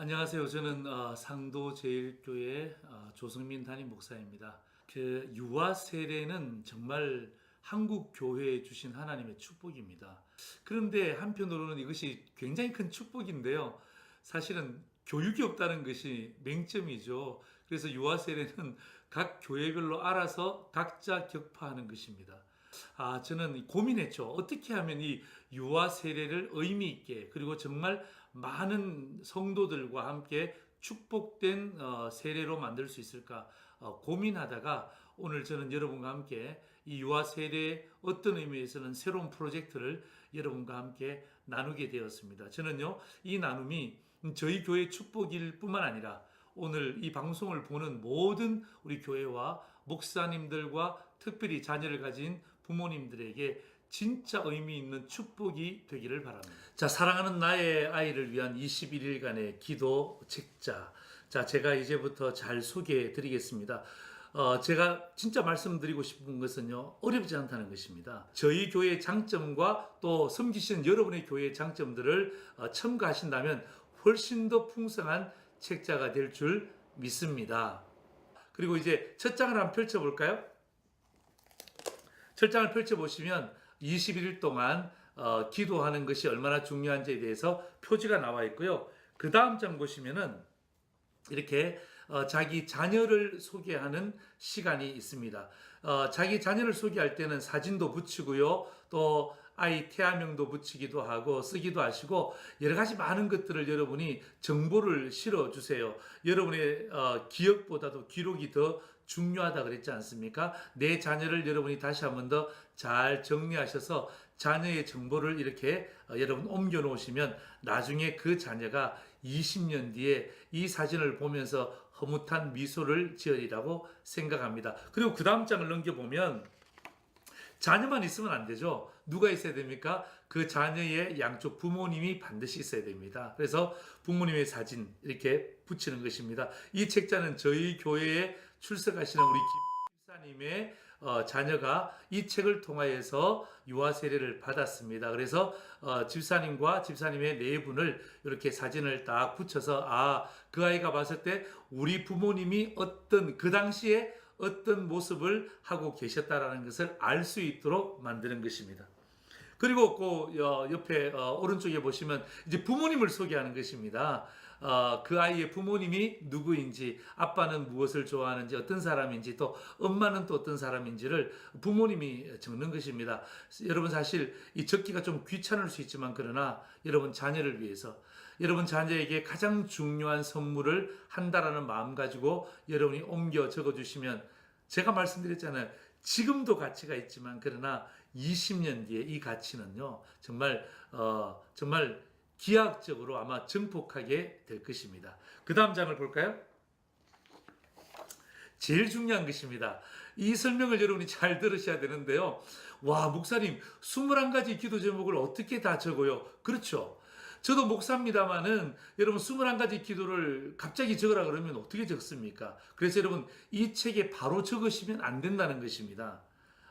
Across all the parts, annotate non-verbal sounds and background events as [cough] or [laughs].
안녕하세요. 저는 어, 상도 제일교회 어, 조성민 담임 목사입니다. 그 유아 세례는 정말 한국 교회에 주신 하나님의 축복입니다. 그런데 한편으로는 이것이 굉장히 큰 축복인데요. 사실은 교육이 없다는 것이 맹점이죠. 그래서 유아 세례는 각 교회별로 알아서 각자 격파하는 것입니다. 아, 저는 고민했죠. 어떻게 하면 이 유아 세례를 의미 있게 그리고 정말 많은 성도들과 함께 축복된 어, 세례로 만들 수 있을까 어, 고민하다가 오늘 저는 여러분과 함께 이 유아 세례의 어떤 의미에서는 새로운 프로젝트를 여러분과 함께 나누게 되었습니다. 저는요, 이 나눔이 저희 교회 축복일 뿐만 아니라 오늘 이 방송을 보는 모든 우리 교회와 목사님들과 특별히 자녀를 가진 부모님들에게 진짜 의미 있는 축복이 되기를 바랍니다. 자, 사랑하는 나의 아이를 위한 21일간의 기도 책자. 자, 제가 이제부터 잘 소개해 드리겠습니다. 어, 제가 진짜 말씀드리고 싶은 것은요, 어렵지 않다는 것입니다. 저희 교회의 장점과 또 섬기시는 여러분의 교회의 장점들을 어, 첨가하신다면 훨씬 더 풍성한 책자가 될 줄 믿습니다. 그리고 이제 첫 장을 한번 펼쳐볼까요? 첫 장을 펼쳐보시면 21일 동안 어, 기도하는 것이 얼마나 중요한지에 대해서 표지가 나와 있고요. 그 다음 장 보시면은 이렇게 어, 자기 자녀를 소개하는 시간이 있습니다. 어, 자기 자녀를 소개할 때는 사진도 붙이고요. 또 아이 태아명도 붙이기도 하고 쓰기도 하시고 여러 가지 많은 것들을 여러분이 정보를 실어 주세요. 여러분의 어, 기억보다도 기록이 더 중요하다 그랬지 않습니까? 내 자녀를 여러분이 다시 한 번 더 잘 정리하셔서 자녀의 정보를 이렇게 어, 여러분 옮겨 놓으시면 나중에 그 자녀가 20년 뒤에 이 사진을 보면서 허무한 미소를 지으리라고 생각합니다. 그리고 그 다음 장을 넘겨보면 자녀만 있으면 안 되죠. 누가 있어야 됩니까? 그 자녀의 양쪽 부모님이 반드시 있어야 됩니다. 그래서 부모님의 사진 이렇게 붙이는 것입니다. 이 책자는 저희 교회에 출석하시는 우리 김 집사님의 어, 자녀가 이 책을 통하여서 유아 세례를 받았습니다. 그래서 어, 집사님과 집사님의 네 분을 이렇게 사진을 딱 붙여서 아 그 아이가 봤을 때 우리 부모님이 어떤 그 당시에 어떤 모습을 하고 계셨다라는 것을 알 수 있도록 만드는 것입니다. 그리고 그 어, 옆에 어, 오른쪽에 보시면 이제 부모님을 소개하는 것입니다. 어, 그 아이의 부모님이 누구인지, 아빠는 무엇을 좋아하는지, 어떤 사람인지, 또 엄마는 또 어떤 사람인지를 부모님이 적는 것입니다. 여러분 사실 이 적기가 좀 귀찮을 수 있지만 그러나 여러분 자녀를 위해서 여러분 자녀에게 가장 중요한 선물을 한다라는 마음 가지고 여러분이 옮겨 적어 주시면 제가 말씀드렸잖아요. 지금도 가치가 있지만 그러나 20년 뒤에 이 가치는요 정말 어 정말 기하학적으로 아마 증폭하게 될 것입니다. 그 다음 장을 볼까요? 제일 중요한 것입니다. 이 설명을 여러분이 잘 들으셔야 되는데요. 와, 목사님, 21가지 기도 제목을 어떻게 다 적어요? 그렇죠. 저도 목사입니다만은 여러분 21가지 기도를 갑자기 적으라 그러면 어떻게 적습니까? 그래서 여러분 이 책에 바로 적으시면 안 된다는 것입니다.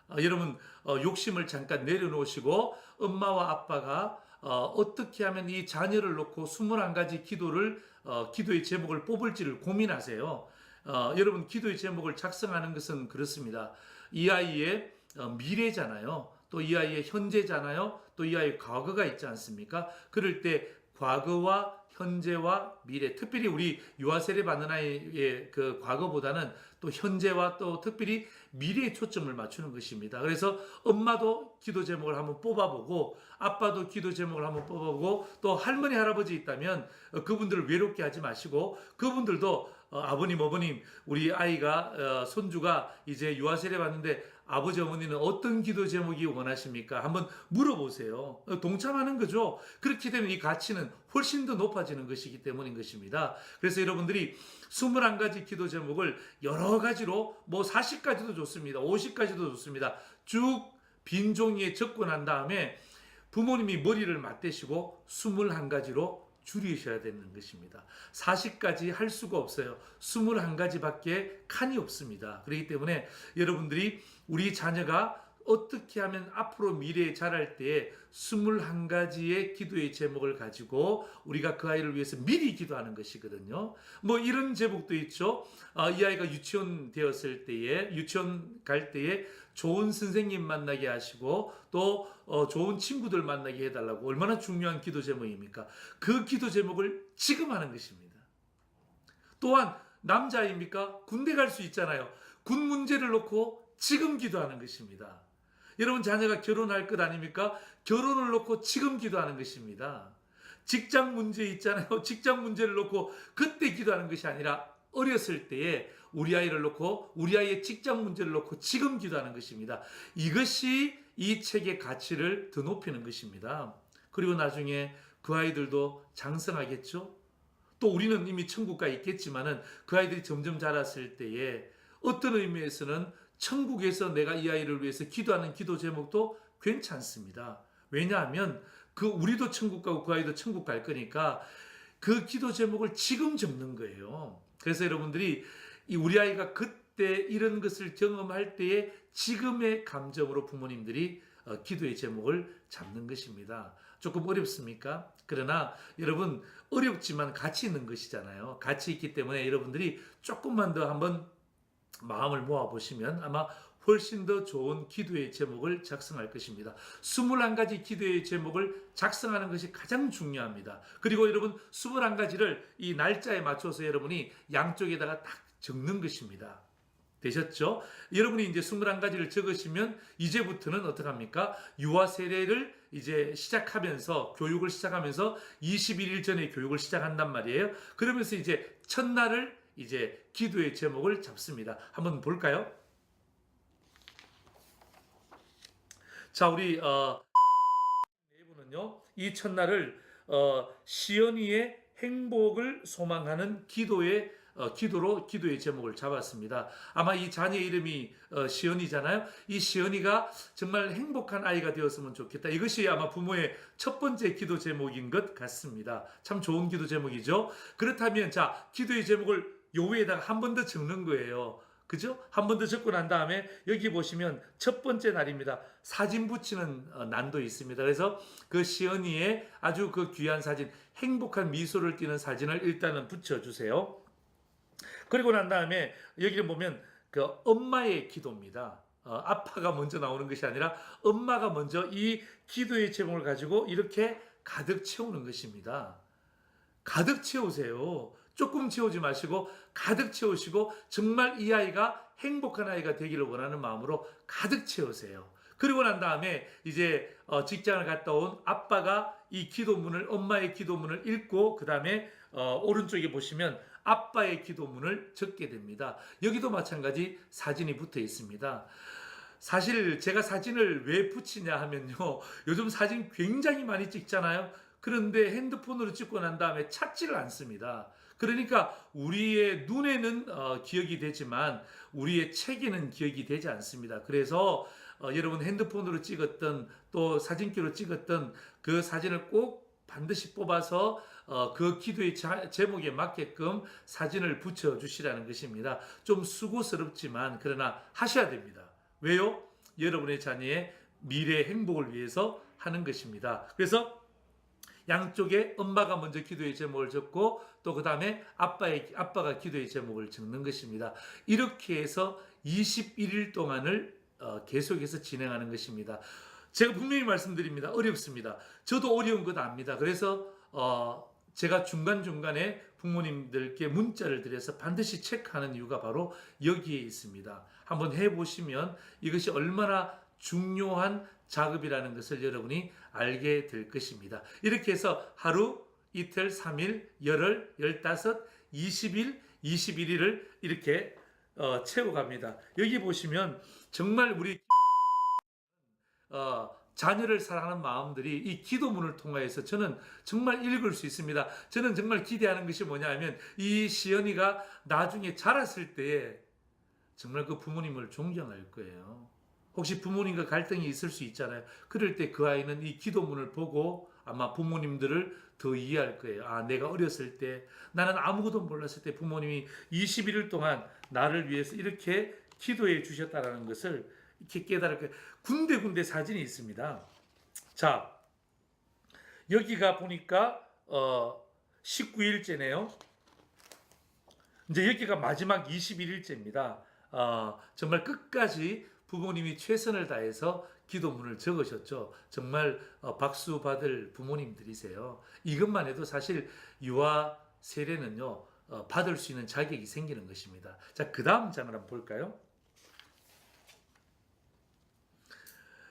어, 여러분 어, 욕심을 잠깐 내려놓으시고 엄마와 아빠가 어, 떻게 하면 이 자녀를 놓고 21가지 기도를 어, 기도의 제목을 뽑을지를 고민하세요. 어, 여러분 기도의 제목을 작성하는 것은 그렇습니다. 이 아이의 어, 미래잖아요. 또 이 아이의 현재잖아요. 또 이 아이의 과거가 있지 않습니까? 그럴 때 과거와 현재와 미래, 특별히 우리 유아 세례 받는 아이의 그 과거보다는 또 현재와 또 특별히 미래에 초점을 맞추는 것입니다. 그래서 엄마도 기도 제목을 한번 뽑아보고 아빠도 기도 제목을 한번 뽑아보고 또 할머니 할아버지 있다면 어, 그분들을 외롭게 하지 마시고 그분들도 어, 아버님 어머님 우리 아이가 어, 손주가 이제 유아 세례 받는데 아버지 어머니는 어떤 기도 제목이 원하십니까? 한번 물어보세요. 어, 동참하는 거죠. 그렇게 되면 이 가치는 훨씬 더 높아지는 것이기 때문인 것입니다. 그래서 여러분들이 21가지 기도 제목을 여러 가지로 뭐 40가지도 좋습니다. 50가지도 좋습니다. 쭉 빈 종이에 난 다음에 부모님이 머리를 맞대시고 21가지로 줄이셔야 되는 것입니다. 40가지 할 수가 없어요. 21가지밖에 칸이 없습니다. 그렇기 때문에 여러분들이 우리 자녀가 어떻게 하면 앞으로 미래에 자랄 때에 21가지의 기도의 제목을 가지고 우리가 그 아이를 위해서 미리 기도하는 것이거든요. 뭐 이런 제목도 있죠. 아, 이 아이가 유치원 되었을 때에 유치원 갈 때에 좋은 선생님 만나게 하시고 또 어, 좋은 친구들 만나게 해달라고 얼마나 중요한 기도 제목입니까? 그 기도 제목을 지금 하는 것입니다. 또한 남자입니까? 군대 갈 수 있잖아요. 군 문제를 놓고 지금 기도하는 것입니다. 여러분 자녀가 결혼할 것 아닙니까? 결혼을 놓고 지금 기도하는 것입니다. 직장 문제 있잖아요. [laughs] 직장 문제를 놓고 그때 기도하는 것이 아니라 어렸을 때에 우리 아이를 놓고 우리 아이의 직장 문제를 놓고 지금 기도하는 것입니다. 이것이 이 책의 가치를 더 높이는 것입니다. 그리고 나중에 그 아이들도 장성하겠죠? 또 우리는 이미 천국 가 있겠지만은 그 아이들이 점점 자랐을 때에 어떤 의미에서는 천국에서 내가 이 아이를 위해서 기도하는 기도 제목도 괜찮습니다. 왜냐하면 그 우리도 천국 가고 그 아이도 천국 갈 거니까 그 기도 제목을 지금 적는 거예요. 그래서 여러분들이 이 우리 아이가 그때 이런 것을 경험할 때에 지금의 감정으로 부모님들이 어, 기도의 제목을 잡는 것입니다. 조금 어렵습니까? 그러나 여러분 어렵지만 가치 있는 것이잖아요. 가치 있기 때문에 여러분들이 조금만 더 한번 마음을 모아 보시면 아마 훨씬 더 좋은 기도의 제목을 작성할 것입니다. 21가지 기도의 제목을 작성하는 것이 가장 중요합니다. 그리고 여러분 21가지를 이 날짜에 맞춰서 여러분이 양쪽에다가 딱 적는 것입니다. 되셨죠? 여러분이 이제 21가지를 적으시면 이제부터는 어떡합니까? 유아 세례를 이제 시작하면서 교육을 시작하면서 21일 전에 교육을 시작한단 말이에요. 그러면서 이제 첫날을 이제 기도의 제목을 잡습니다. 한번 볼까요? 자, 우리 어 내부는요. 이 첫날을 어 시연이의 행복을 소망하는 기도의 어, 기도로 기도의 제목을 잡았습니다. 아마 이 자녀 이름이 어, 시연이잖아요. 이 시연이가 정말 행복한 아이가 되었으면 좋겠다. 이것이 아마 부모의 첫 번째 기도 제목인 것 같습니다. 참 좋은 기도 제목이죠. 그렇다면 자 기도의 제목을 요 위에다가 한 번 더 적는 거예요. 그죠? 한 번 더 적고 난 다음에 여기 보시면 첫 번째 날입니다. 사진 붙이는 어, 난도 있습니다. 그래서 그 시연이의 아주 그 귀한 사진, 행복한 미소를 띠는 사진을 일단은 붙여주세요. 그리고 난 다음에 여기를 보면 그 엄마의 기도입니다. 어, 아빠가 먼저 나오는 것이 아니라 엄마가 먼저 이 기도의 제목을 가지고 이렇게 가득 채우는 것입니다. 가득 채우세요. 조금 채우지 마시고 가득 채우시고 정말 이 아이가 행복한 아이가 되기를 원하는 마음으로 가득 채우세요. 그리고 난 다음에 이제 어, 직장을 갔다 온 아빠가 이 기도문을 엄마의 기도문을 읽고 그 다음에 어, 오른쪽에 보시면 아빠의 기도문을 적게 됩니다. 여기도 마찬가지 사진이 붙어 있습니다. 사실 제가 사진을 왜 붙이냐 하면요. [laughs] 요즘 사진 굉장히 많이 찍잖아요. 그런데 핸드폰으로 찍고 난 다음에 찾지를 않습니다. 그러니까 우리의 눈에는 어, 기억이 되지만 우리의 책에는 기억이 되지 않습니다. 그래서 어, 여러분 핸드폰으로 찍었던 또 사진기로 찍었던 그 사진을 꼭 반드시 뽑아서 어, 그 기도의 자, 제목에 맞게끔 사진을 붙여 주시라는 것입니다. 좀 수고스럽지만 그러나 하셔야 됩니다. 왜요? 여러분의 자녀의 미래 행복을 위해서 하는 것입니다. 그래서 양쪽에 엄마가 먼저 기도의 제목을 적고 또 그 다음에 아빠의 아빠가 기도의 제목을 적는 것입니다. 이렇게 해서 21일 동안을 어, 계속해서 진행하는 것입니다. 제가 분명히 말씀드립니다. 어렵습니다. 저도 어려운 것 압니다. 그래서 어, 제가 중간중간에 부모님들께 문자를 드려서 반드시 체크하는 이유가 바로 여기에 있습니다. 한번 해보시면 이것이 얼마나 중요한 작업이라는 것을 여러분이 알게 될 것입니다. 이렇게 해서 하루, 이틀, 3일, 열흘, 열다섯, 20일, 21일을 이렇게 어, 채워갑니다. 여기 보시면 정말 우리 [laughs] 어, 자녀를 사랑하는 마음들이 이 기도문을 통하여서 저는 정말 읽을 수 있습니다. 저는 정말 기대하는 것이 뭐냐 하면 이 시연이가 나중에 자랐을 때에 정말 그 부모님을 존경할 거예요. 혹시 부모님과 갈등이 있을 수 있잖아요. 그럴 때 그 아이는 이 기도문을 보고 아마 부모님들을 더 이해할 거예요. 아, 내가 어렸을 때 나는 아무것도 몰랐을 때 부모님이 21일 동안 나를 위해서 이렇게 기도해 주셨다라는 것을 이렇게 깨달을 군데군데 사진이 있습니다. 자, 여기가 보니까 어 19일째네요. 이제 여기가 마지막 21일째입니다. 어, 정말 끝까지 부모님이 최선을 다해서 기도문을 적으셨죠. 정말 어, 박수 받을 부모님들이세요. 이것만 해도 사실 유아 세례는요 어, 받을 수 있는 자격이 생기는 것입니다. 자, 그 다음 장을 한번 볼까요?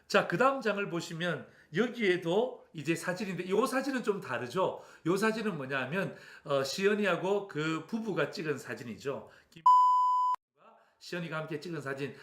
자, 그 다음 장을 보시면 여기에도 이제 사진인데 이 사진은 좀 다르죠. 이 사진은 뭐냐면 어, 시연이하고 그 부부가 찍은 사진이죠. 시연이가 함께 찍은 사진.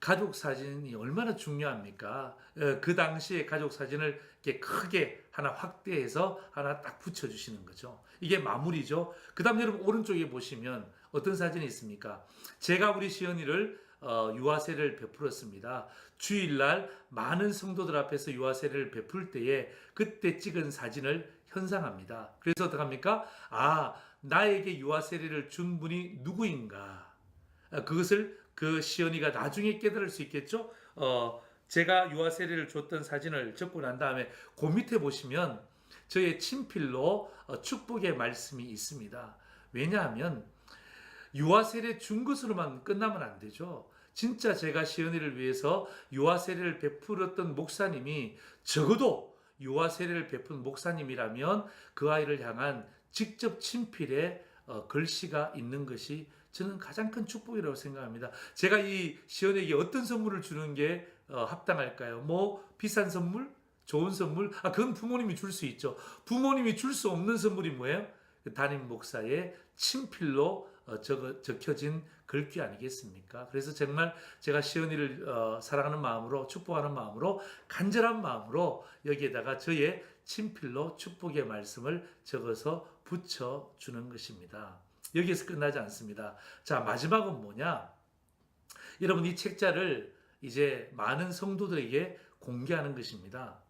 가족 사진이 얼마나 중요합니까? 어, 그 당시에 가족 사진을 이렇게 크게 하나 확대해서 하나 딱 붙여주시는 거죠. 이게 마무리죠. 그 다음 여러분 오른쪽에 보시면 어떤 사진이 있습니까? 제가 우리 시연이를 어, 유아세를 베풀었습니다. 주일날 많은 성도들 앞에서 유아세를 베풀 때에 그때 찍은 사진을 현상합니다. 그래서 어떡합니까? 아, 나에게 유아세례를 준 분이 누구인가? 아, 그것을 그 시연이가 나중에 깨달을 수 있겠죠? 어, 제가 유아 세례를 줬던 사진을 적고 난 다음에 그 밑에 보시면 저의 친필로 어, 축복의 말씀이 있습니다. 왜냐하면 유아 세례 준 것으로만 끝나면 안 되죠. 진짜 제가 시연이를 위해서 유아 세례를 베풀었던 목사님이 적어도 유아 세례를 베푼 목사님이라면 그 아이를 향한 직접 친필의 어, 글씨가 있는 것이 저는 가장 큰 축복이라고 생각합니다. 제가 이 시연에게 어떤 선물을 주는 게 어, 합당할까요? 뭐 비싼 선물, 좋은 선물, 아 그건 부모님이 줄 수 있죠. 부모님이 줄 수 없는 선물이 뭐예요? 그 담임 목사의 친필로 어, 적, 적혀진 글귀 아니겠습니까? 그래서 정말 제가 시연이를 어, 사랑하는 마음으로 축복하는 마음으로 간절한 마음으로 여기에다가 저의 친필로 축복의 말씀을 적어서 붙여 주는 것입니다. 여기에서 끝나지 않습니다. 자, 마지막은 뭐냐? 여러분, 이 책자를 이제 많은 성도들에게 공개하는 것입니다.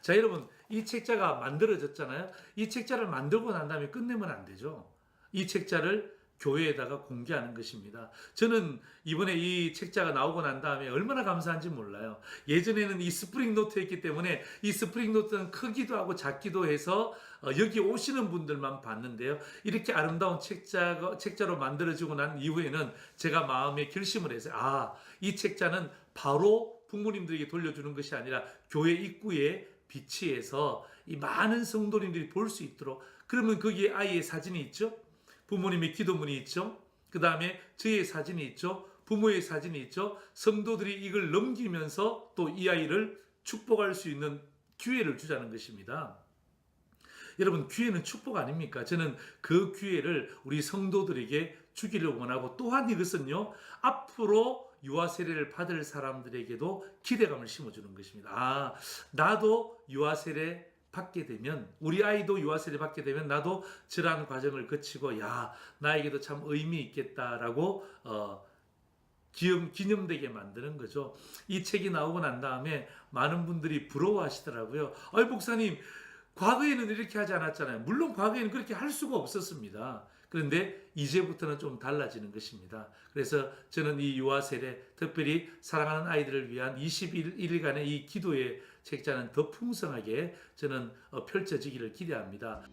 자, 여러분, 이 책자가 만들어졌잖아요. 이 책자를 만들고 난 다음에 끝내면 안 되죠. 이 책자를 교회에다가 공개하는 것입니다. 저는 이번에 이 책자가 나오고 난 다음에 얼마나 감사한지 몰라요. 예전에는 이 스프링 노트였기 때문에 이 스프링 노트는 크기도 하고 작기도 해서 어, 여기 오시는 분들만 봤는데요. 이렇게 아름다운 책자가, 책자로 만들어지고 난 이후에는 제가 마음에 결심을 해서 아, 이 책자는 바로 부모님들에게 돌려주는 것이 아니라 교회 입구에 비치해서 이 많은 성도님들이 볼 수 있도록 그러면 거기에 아이의 사진이 있죠. 부모님의 기도문이 있죠. 그 다음에 저의 사진이 있죠. 부모의 사진이 있죠. 성도들이 이걸 넘기면서 또 이 아이를 축복할 수 있는 기회를 주자는 것입니다. 여러분, 기회는 축복 아닙니까? 저는 그 기회를 우리 성도들에게 주기를 원하고 또한 이것은요, 앞으로 유아 세례를 받을 사람들에게도 기대감을 심어주는 것입니다. 아, 나도 유아 세례 받게 되면 우리 아이도 유아세례 받게 되면 나도 저러한 과정을 거치고 야 나에게도 참 의미 있겠다라고 어, 기념, 기념되게 만드는 거죠. 이 책이 나오고 난 다음에 많은 분들이 부러워하시더라고요. 아이 목사님 과거에는 이렇게 하지 않았잖아요. 물론 과거에는 그렇게 할 수가 없었습니다. 그런데 이제부터는 좀 달라지는 것입니다. 그래서 저는 이 유아 세례, 특별히 사랑하는 아이들을 위한 21일간의 이 기도의 책자는 더 풍성하게 저는 어, 펼쳐지기를 기대합니다.